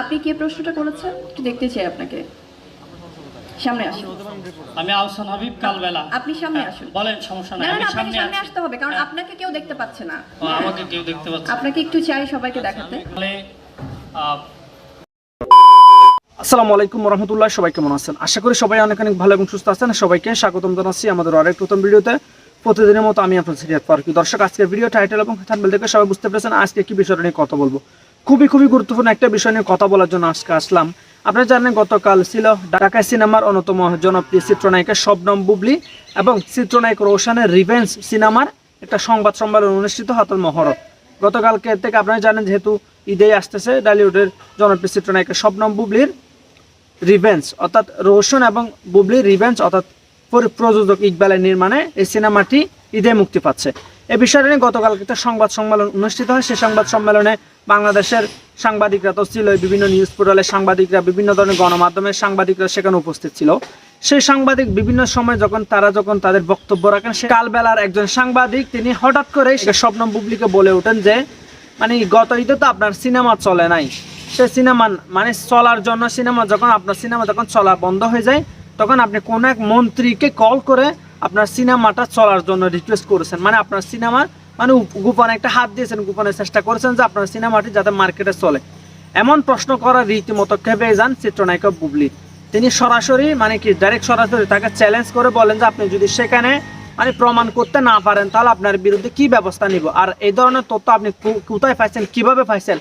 আপনি কে প্রশ্নটা করেছেন? একটু দেখতে চাই আপনাকে। সামনে আসুন। আমি আহসান হাবিব কালবেলা। আপনি সামনে আসুন। বলেন সমস্যা নাই আমি সামনে সামনে আসতে হবে কারণ আপনাকে কেউ দেখতে পাচ্ছে না। আমাকে কেউ দেখতে পাচ্ছে আপনাকে একটু চাই সবাইকে দেখাতে। আসসালামু আলাইকুম রহমতুল্লাহ সবাই কেমন আছেন? আশা করি সবাই অনেক অনেক ভালো এবং সুস্থ আছেন। সবাইকে স্বাগতম জানাচ্ছি আমাদের আরেক নতুন ভিডিওতে। প্রতিদিনের মতো আমি আপনার সিরিয়াত পারকি দর্শক আজকের ভিডিও টাইটেল এবং থাম্বেল দেখে সবাই বুঝতে পেরেছেন আজকে কি বিষয়টা নিয়ে কথা বলব। খুবই খুবই গুরুত্বপূর্ণ একটা বিষয় নিয়ে কথা বলার জন্য আজকে আসলাম। আপনারা জানেন গতকাল ছিল ঢাকা সিনেমার অন্যতম জনপ্রিয় চিত্রনায়িকা শবনম বুবলি এবং চিত্রনায়ক রোশানের রিভেন্স সিনেমার একটা সংবাদ সম্মেলন অনুষ্ঠিত হতল মহরত। গতকালকে থেকে আপনারা জানেন যেহেতু ঈদে আসতেছে ডালিউডের জনপ্রিয় চিত্রনায়িকা শবনম বুবলির রিভেঞ্জ, অর্থাৎ রোশন এবং বুবলি রিভেঞ্জ, অর্থাৎ পরি- প্রযোজক ইকবালের নির্মাণে এই সিনেমাটি ঈদে মুক্তি পাচ্ছে। এ বিষয়টা নিয়ে গতকাল একটা সংবাদ সম্মেলন অনুষ্ঠিত হয়। সেই সংবাদ সম্মেলনে বাংলাদেশের সাংবাদিকরা তো ছিল বিভিন্ন নিউজ পোর্টালের সাংবাদিকরা, বিভিন্ন ধরনের গণমাধ্যমের সাংবাদিকরা সেখানে উপস্থিত ছিল। সেই সাংবাদিক বিভিন্ন সময় যখন, তারা যখন তাদের বক্তব্য রাখেন, সে কালবেলার একজন সাংবাদিক, তিনি হঠাৎ করে শবনম বুবলিকে বলে ওঠেন যে মানে গত ঈদে তো আপনার সিনেমা চলে নাই। সে সিনেমা মানে চলার জন্য সিনেমা যখন, আপনার সিনেমা যখন চলা বন্ধ হয়ে যায়, তখন আপনি কোনো এক মন্ত্রীকে কল করে আপনার সিনেমাটা চলার জন্য রিকোয়েস্ট করেছেন। মানে আপনার সিনেমার মানে গোপনে একটা হাত দিয়েছেন, গোপনে চেষ্টা করেছেন যে আপনার সিনেমাটি যাতে মার্কেটে চলে। এমন প্রশ্ন করার রীতিমতো খেপে যান চিত্রনায়িকা বুবলি। তিনি সরাসরি মানে কি ডাইরেক্ট সরাসরি তাকে চ্যালেঞ্জ করে বলেন যে আপনি যদি সেখানে মানে প্রমাণ করতে না পারেন, তাহলে আপনার বিরুদ্ধে কি ব্যবস্থা নিব? আর এই ধরনের তথ্য আপনি কোথায় পাইছেন, কীভাবে পাইছেন,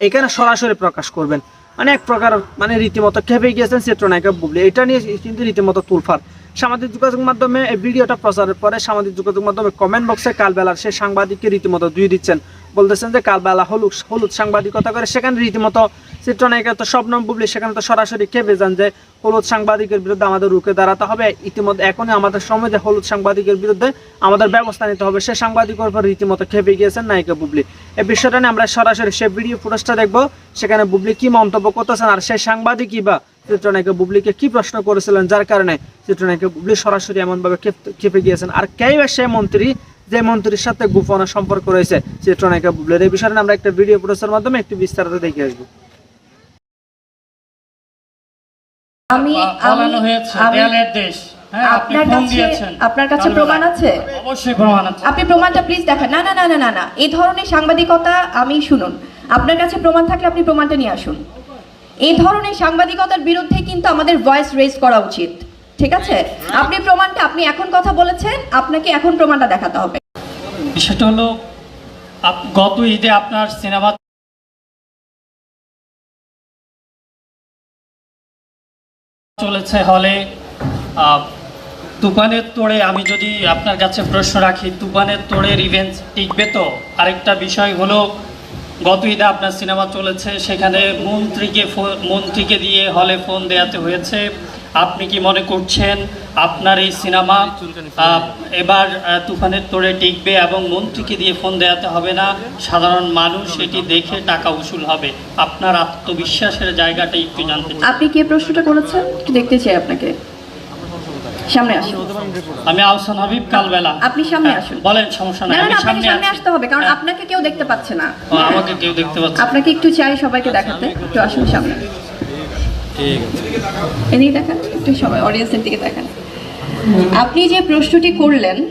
এখানে সরাসরি প্রকাশ করবেন। মানে এক প্রকার মানে রীতিমতো খেপে গিয়েছেন চিত্রনায়িকা বুবলি। এটা নিয়ে কিন্তু রীতিমতো তুলফার সামাজিক যোগাযোগ মাধ্যমে এই ভিডিওটা প্রচারের পরে সামাজিক যোগাযোগ মাধ্যমে কমেন্ট বক্সে কালবেলার সেই সাংবাদিককে রীতিমতো দুই দিচ্ছেন। বলতেছেন যে কালবেলা হলুদ হলুদ সাংবাদিকতা করে সেখানে রীতিমতো চিত্রনায়িকা তো স্বপ্নম বুবলি, সেখানে তো সরাসরি খেপে যান যে হলুদ সাংবাদিকের বিরুদ্ধে আমাদের রুখে দাঁড়াতে হবে, ইতিমধ্যে এখনই আমাদের সময় যে হলুদ সাংবাদিকের বিরুদ্ধে আমাদের ব্যবস্থা নিতে হবে। সে সাংবাদিকের উপর রীতিমতো খেপে গিয়েছেন নায়িকা বুবলি। এই বিষয়টা নিয়ে আমরা সরাসরি সে ভিডিও ফুটেজটা দেখব, সেখানে বুবলি কি মন্তব্য করতেছেন আর সেই সাংবাদিকই বা চিত্রনায়িকা বুবলিকে কি প্রশ্ন করেছিলেন? যার কারণে চিত্রনায়িকা বুবলি সরাসরি এমনভাবে ক্ষেপ- ক্ষেপে গিয়েছেন। আর কে বা সে মন্ত্রী যে মন্ত্রীর সাথে গোপন সম্পর্ক রয়েছে চিত্রনায়িকা বুবলির। এই বিষয়ে আমরা একটা ভিডিও ফুটেজের মাধ্যমে একটু বিস্তারিত দেখে আসব। আমি দেশ। হ্যাঁ আপনার কাছে আপনার কাছে প্রমাণ আছে? অবশ্যই প্রমাণ আছে। আপনি প্রমাণটা প্লিজ দেখান। না না না না না না। এই ধরনের সাংবাদিকতা আমি শুনুন। আপনার কাছে প্রমাণ থাকলে আপনি প্রমাণটা নিয়ে আসুন। এই ধরনের সাংবাদিকতার বিরুদ্ধে কিন্তু আমাদের ভয়েস রেজ করা উচিত। ঠিক আছে? আপনি প্রমাণটা, আপনি এখন কথা বলেছেন, আপনাকে এখন প্রমাণটা দেখাতে হবে। বিষয়টা হলো গত ঈদে আপনার সিনেমা চলেছে হলে তুফানের তোড়ে আমি যদি আপনার কাছে প্রশ্ন রাখি, তুফানের তোড়ে রিভেঞ্জ টিকবে তো? আরেকটা বিষয় হলো গত ঈদে আপনার সিনেমা চলেছে, সেখানে মন্ত্রীকে মন্ত্রীকে দিয়ে হলে ফোন দেওয়াতে হয়েছে। আপনি কি মনে করছেন আপনার এই সিনেমা এবার তুফানের তোড়ে টিকবে এবং মন্ত্রীকে দিয়ে ফোন দেওয়াতে হবে না? সাধারণ মানুষ এটি দেখে টাকা উসুল হবে। আপনার আত্মবিশ্বাসের জায়গাটা একটু জানতে আপনি কে প্রশ্নটা করেছেন? দেখতে চাই আপনাকে। সামনে আসুন। আমি আহসান হাবিব কালবেলা আপনি সামনে হ্যাঁ, আসুন। বলেন সমস্যা নাই আমি সামনে সামনে আসতে হবে কারণ হ্যাঁ, আপনাকে কেউ দেখতে পাচ্ছে না। আমাকে কেউ দেখতে পাচ্ছে আপনাকে একটু চাই সবাইকে দেখাতে। একটু আসুন সামনে। এদিকে দেখান একটু সবাই অডিয়েন্সের দিকে দেখান। আপনি যে প্রশ্নটি করলেন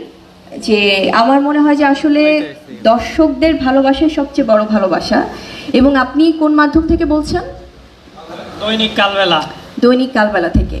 যে আমার মনে হয় যে আসলে দর্শকদের ভালোবাসাই সবচেয়ে বড় ভালোবাসা এবং আপনি কোন মাধ্যম থেকে বলছেন? দৈনিক কালবেলা। দৈনিক কালবেলা থেকে।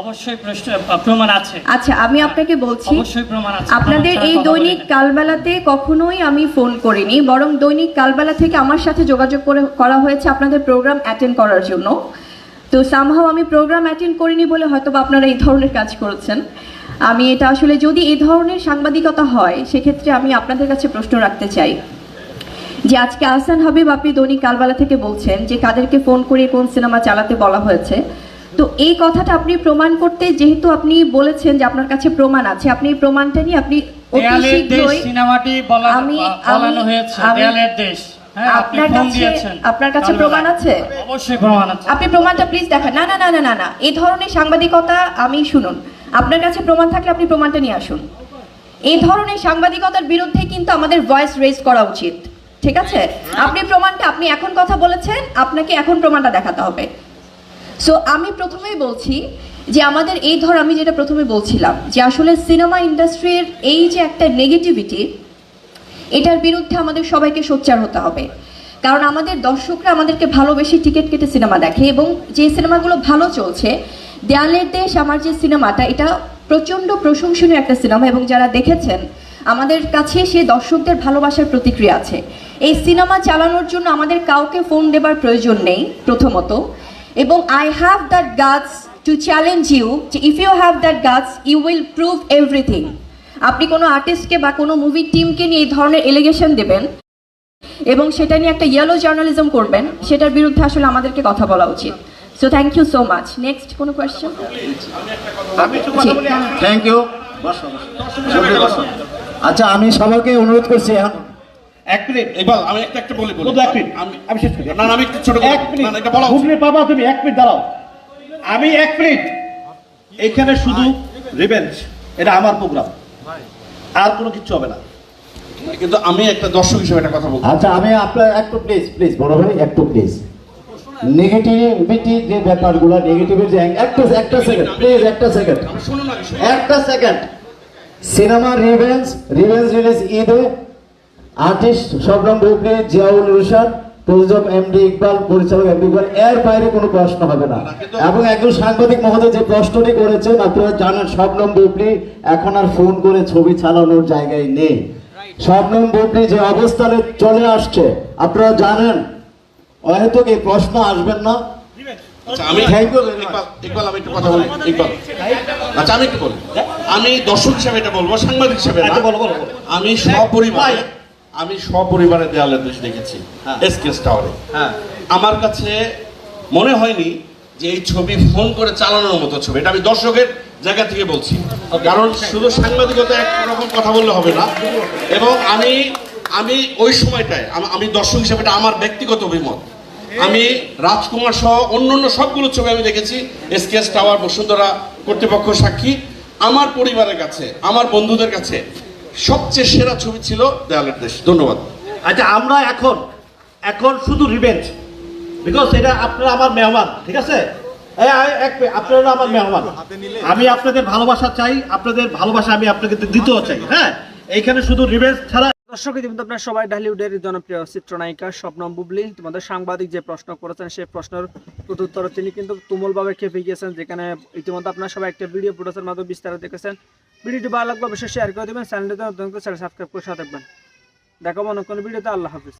অবশ্যই প্রশ্ন প্রমাণ আছে। আচ্ছা আমি আপনাকে বলছি অবশ্যই প্রমাণ আছে। আপনাদের এই দৈনিক কালবেলাতে কখনোই আমি ফোন করিনি বরং দৈনিক কালবেলা থেকে আমার সাথে যোগাযোগ করে করা হয়েছে আপনাদের প্রোগ্রাম অ্যাটেন্ড করার জন্য। তো সামহাও আমি প্রোগ্রাম অ্যাটেন্ড করিনি বলে হয়তো বা আপনারা এই ধরনের কাজ করেছেন। আমি এটা আসলে যদি এই ধরনের সাংবাদিকতা হয় সেক্ষেত্রে আমি আপনাদের কাছে প্রশ্ন রাখতে চাই। যে আজকে আহসান হাবিব আপনি দৈনিক কালবেলা থেকে বলছেন যে কাদেরকে ফোন করে কোন সিনেমা চালাতে বলা হয়েছে তো এই কথাটা আপনি প্রমাণ করতে যেহেতু আপনি বলেছেন যে আপনার কাছে প্রমাণ আছে আপনি এই প্রমাণটা নিয়ে আপনি সিনেমাটি বলানো হয়েছে দেয়ালের দেশ। হ্যাঁ আপনার কাছে আপনার কাছে প্রমাণ আছে? অবশ্যই প্রমাণ আছে। আপনি প্রমাণটা প্লিজ দেখান। না না না না না না। এই ধরনের সাংবাদিকতা আমি শুনুন। আপনার কাছে প্রমাণ থাকলে আপনি প্রমাণটা নিয়ে আসুন। এই ধরনের সাংবাদিকতার বিরুদ্ধে কিন্তু আমাদের ভয়েস রেজ করা উচিত। ঠিক আছে? আপনি প্রমাণটা আপনি এখন কথা বলেছেন আপনাকে এখন প্রমাণটা দেখাতে হবে। সো আমি প্রথমেই বলছি যে আমাদের এই ধর, আমি যেটা প্রথমে বলছিলাম যে আসলে সিনেমা ইন্ডাস্ট্রির এই যে একটা নেগেটিভিটি এটার বিরুদ্ধে আমাদের সবাইকে সোচ্চার হতে হবে। কারণ আমাদের দর্শকরা আমাদেরকে ভালোবেসে টিকিট কেটে সিনেমা দেখে এবং যে সিনেমাগুলো ভালো চলছে, দেয়ালের দেশ আমার যে সিনেমাটা, এটা প্রচণ্ড প্রশংসনীয় একটা সিনেমা এবং যারা দেখেছেন, আমাদের কাছে সে দর্শকদের ভালোবাসার প্রতিক্রিয়া আছে। এই সিনেমা চালানোর জন্য আমাদের কাউকে ফোন দেবার প্রয়োজন নেই, প্রথমত। এবং I have that guts to challenge you যে if you have that guts you will prove everything আপনি কোনো আর্টিস্টকে বা কোনো মুভি টিমকে নিয়ে এই ধরনের এলিগেশন দেবেন এবং সেটা নিয়ে একটা ইয়েলো জার্নালিজম করবেন সেটার বিরুদ্ধে আসলে আমাদেরকে কথা বলা উচিত। So thank you so much next কোনো কোয়েশ্চেন থ্যাংক ইউ আচ্ছা আমি সবাইকে অনুরোধ করছি এখন এক মিনিট এবার আমি একটা একটা বলি। বলি এক মিনিট। আমি আমি শেষ করি। না না, আমি একটু ছোট এক মিনিট। না, এটা বলা। হুগলির বাবা তুমি এক মিনিট দাঁড়াও। আমি এক মিনিট। এখানে শুধু রিভেঞ্জ এটা আমার প্রোগ্রাম আর কোনো কিছু হবে না। কিন্তু আমি একটা দর্শক হিসেবে একটা কথা বলব আচ্ছা আমি আপনার একটু প্লিজ প্লিজ বড় ভাই একটু প্লিজ নেগেটিভিটি যে ব্যাপারগুলো নেগেটিভের যে একটু একটা সেকেন্ড প্লিজ একটা সেকেন্ড একটা second cinema revenge revenge release ঈদে আর্টিস্ট শবনম বুবলি জিয়াউল রুশান প্রযোজক এমডি ইকবাল পরিচালক এমডি ইকবাল এর বাইরে কোনো প্রশ্ন হবে না। এবং একজন সাংবাদিক মহোদয় যে প্রশ্নটি করেছেন আপনারা জানেন শবনম বুবলি এখন আর ফোন করে ছবি চালানোর জায়গায় নেই। শবনম বুবলি যে অবস্থানে চলে আসছে আপনারা জানেন হয়তো এই প্রশ্ন আসবেন না। আচ্ছা আমি. ইকবাল একটু কথা বলি। ইকবাল। আচ্ছা আমি একটু বলি। আমি দর্শক হিসেবে এটা বলব সাংবাদিক হিসেবে না। আচ্ছা, বলো, বলো, বলো। আমি সপরিবারে আমি সপরিবারে দেয়ালের দেশ দেখেছি হ্যাঁ। টাওয়ারে হ্যাঁ। আমার কাছে মনে হয়নি যে এই ছবি ফোন করে চালানোর মতো ছবি। এটা আমি দর্শকের জায়গা থেকে বলছি। কারণ শুধু সাংবাদিকতা একরকম কথা বললে হবে না। এবং আমি আমি ওই সময়টায় আমি দর্শক হিসেবে এটা আমার ব্যক্তিগত অভিমত। আমি রাজকুমার সহ অন্য অন্য সবগুলো ছবি আমি দেখেছি এসকেএস টাওয়ার বসুন্ধরা কর্তৃপক্ষ সাক্ষী। আমার পরিবারের কাছে আমার বন্ধুদের কাছে সবচেয়ে সেরা ছবি ছিল দেয়ালের দেশ। ধন্যবাদ। আচ্ছা আমরা এখন এখন শুধু রিভেঞ্জ বিকজ এটা আপনারা আমার মেহমান ঠিক আছে? আপনারা আমার মেহমান। আমি আপনাদের ভালোবাসা চাই আপনাদের ভালোবাসা আমি আপনাকে দিতেও চাই হ্যাঁ? এইখানে শুধু রিভেঞ্জ ছাড়া দর্শক ইতিমধ্যে আপনার সবাই ঢালিউডের জনপ্রিয় চিত্রনায়িকা স্বপ্নম বুবলি তোমাদের সাংবাদিক যে প্রশ্ন করেছেন সেই প্রশ্নের প্রত্যুত্তরে তিনি কিন্তু তুমুলভাবে খেপে গিয়েছেন যেখানে ইতিমধ্যে আপনার সবাই একটা ভিডিও ফুটেজের মাধ্যমে বিস্তারিত দেখেছেন। ভিডিওটি ভালো লাগলে অবশ্যই শেয়ার করে দেবেন। চ্যানেলটি সাবস্ক্রাইব করে সাথে দেখাবো অন্য কোনো ভিডিওতে। আল্লাহ হাফিজ।